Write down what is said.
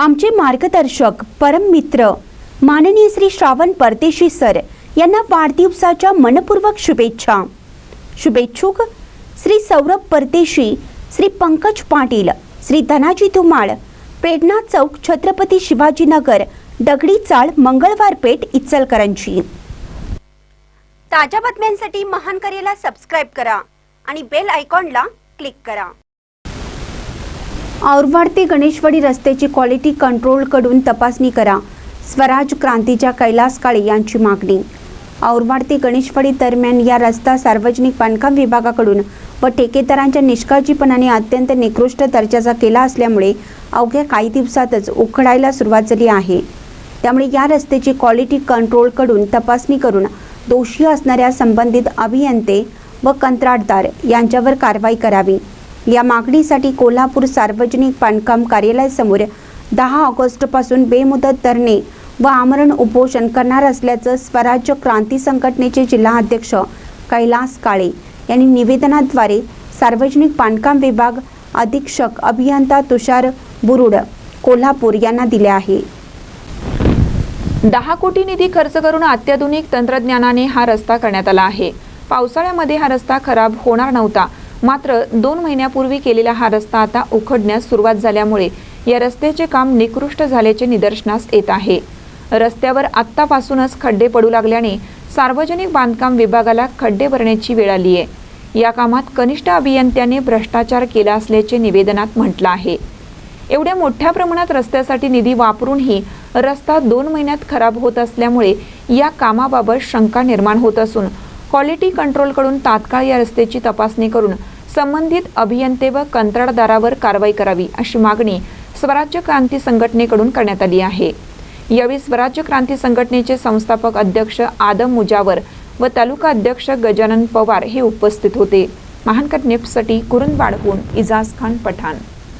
आमचे मार्गदर्शक परम मित्र माननीय श्री श्रावण परदेशी सर यांना वाढदिवसाच्या मनपूर्वक शुभेच्छा. शुभेच्छुक श्री सौरभ परदेशी श्री पंकज पाटील श्री धनाजी धुमाळ प्रेरणा चौक छत्रपती शिवाजीनगर दगडी चाळ मंगळवार पेठ इचलकरंजी. ताज्या बातम्यांसाठी महान करेला सबस्क्राईब करा आणि बेल आयकॉनला क्लिक करा. औरवाड ते गणेशवाडी रस्त्याची क्वालिटी कंट्रोलकडून तपासणी करा. स्वराज क्रांतीच्या कैलास काळे यांची मागणी. औरवाड ते गणेशवाडी दरम्यान या रस्ता सार्वजनिक बांधकाम विभागाकडून व ठेकेदारांच्या निष्काळजीपणाने अत्यंत निकृष्ट दर्जाचा केला असल्यामुळे अवघ्या काही दिवसातच उखडायला सुरुवात झाली आहे. त्यामुळे या रस्त्याची क्वालिटी कंट्रोलकडून तपासणी करून दोषी असणाऱ्या संबंधित अभियंते व कंत्राटदार यांच्यावर कारवाई करावी. या मागणीसाठी कोल्हापूर सार्वजनिक बांधकाम कार्यालयासमोर दहा ऑगस्टपासून बेमुदत धरणे व आमरण उपोषण करणार असल्याचं स्वराज्य क्रांती संघटनेचे जिल्हाध्यक्ष कैलास काळे यांनी निवेदनाद्वारे सार्वजनिक बांधकाम विभाग अधीक्षक अभियंता तुषार बुरुड कोल्हापूर यांना दिले आहे. दहा कोटी निधी खर्च करून अत्याधुनिक तंत्रज्ञानाने हा रस्ता करण्यात आला आहे. पावसाळ्यामध्ये हा रस्ता खराब होणार नव्हता. मात्र दोन महिन्यापूर्वी केलेला हा रस्ता आता उखडण्यास सुरुवात झाल्यामुळे या रस्त्याचे काम निकृष्ट झाल्याचे निदर्शनास येत आहे. रस्त्यावर आत्तापासूनच खड्डे पडू लागल्याने सार्वजनिक बांधकाम विभागाला खड्डे भरण्याची वेळ आली आहे. या कामात कनिष्ठ अभियंत्याने भ्रष्टाचार केला असल्याचे निवेदनात म्हटलं आहे. एवढ्या मोठ्या प्रमाणात रस्त्यासाठी निधी वापरूनही रस्ता दोन महिन्यात खराब होत असल्यामुळे या कामाबाबत शंका निर्माण होत असून क्वालिटी कंट्रोलकडून तात्काळ या रस्त्याची तपासणी करून संबंधित अभियंते व कंत्राटदारावर कारवाई करावी अशी मागणी स्वराज्य क्रांती संघटनेकडून करण्यात आली आहे. यावेळी स्वराज्य क्रांती संघटनेचे संस्थापक अध्यक्ष आदम मुजावर व तालुका अध्यक्ष गजानन पवार हे उपस्थित होते. महानकर नेपसाठी कुरुंदवाडहून इजाज खान पठाण.